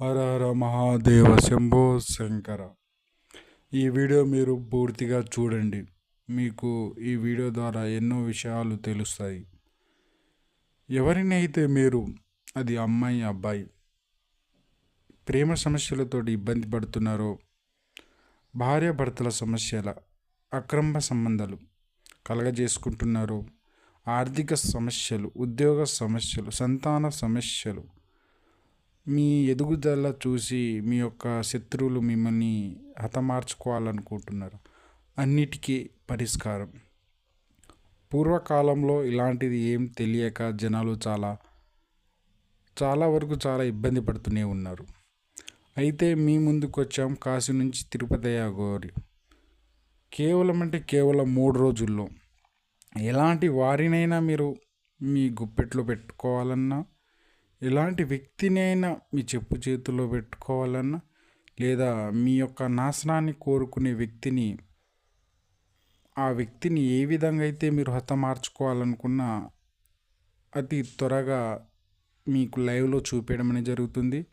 హర హర మహాదేవ శంభో శంకర. ఈ వీడియో మీరు పూర్తిగా చూడండి. మీకు ఈ వీడియో ద్వారా ఎన్నో విషయాలు తెలుస్తాయి. ఎవరినైతే మీరు అది అమ్మాయి అబ్బాయి ప్రేమ సమస్యలతో ఇబ్బంది పడుతున్నారో భార్యాభర్తల సమస్యల అక్రమ సంబంధాలు కలగజేసుకుంటున్నారో ఆర్థిక సమస్యలు ఉద్యోగ సమస్యలు సంతాన సమస్యలు మీ ఎదుగుదల చూసి మీ యొక్క శత్రువులు మిమ్మల్ని హతమార్చుకోవాలనుకుంటున్నారు. అన్నిటికీ పరిష్కారం. పూర్వకాలంలో ఇలాంటిది ఏం తెలియక జనాలు చాలా చాలా వరకు చాలా ఇబ్బంది పడుతూనే ఉన్నారు. అయితే మీ ముందుకు వచ్చాం కాశీ నుంచి తిరుపతి గోరి కేవలం అంటే కేవలం మూడు రోజుల్లో. ఎలాంటి వారినైనా మీరు మీ గుప్పెట్లో పెట్టుకోవాలన్నా ఎలాంటి వ్యక్తినైనా మీ చెప్పు చేతుల్లో పెట్టుకోవాలన్నా లేదా మీ యొక్క నాశనాన్ని కోరుకునే వ్యక్తిని ఆ వ్యక్తిని ఏ విధంగా అయితే మీరు హతమార్చుకోవాలనుకున్నా అతి త్వరగా మీకు లైవ్లో చూపించడం అనేది జరుగుతుంది.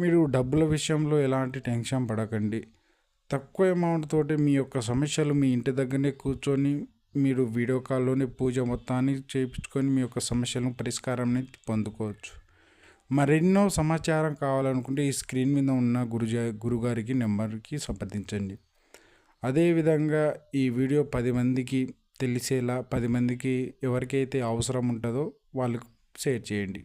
మీరు డబ్బుల విషయంలో ఎలాంటి టెన్షన్ పడకండి. తక్కువ అమౌంట్ తోటి మీ యొక్క సమస్యలు మీ ఇంటి దగ్గరనే కూర్చొని మీరు వీడియో కాల్లోనే పూజ మొత్తాన్ని చేయించుకొని మీ యొక్క సమస్యలను పరిష్కారాన్ని పొందుకోవచ్చు. మరెన్నో సమాచారం కావాలనుకుంటే ఈ స్క్రీన్ మీద ఉన్న గురుజా గురుగారికి నెంబర్కి సంప్రదించండి. అదేవిధంగా ఈ వీడియో పది మందికి తెలిసేలా పది మందికి ఎవరికైతే అవసరం ఉంటుందో వాళ్ళకు షేర్ చేయండి.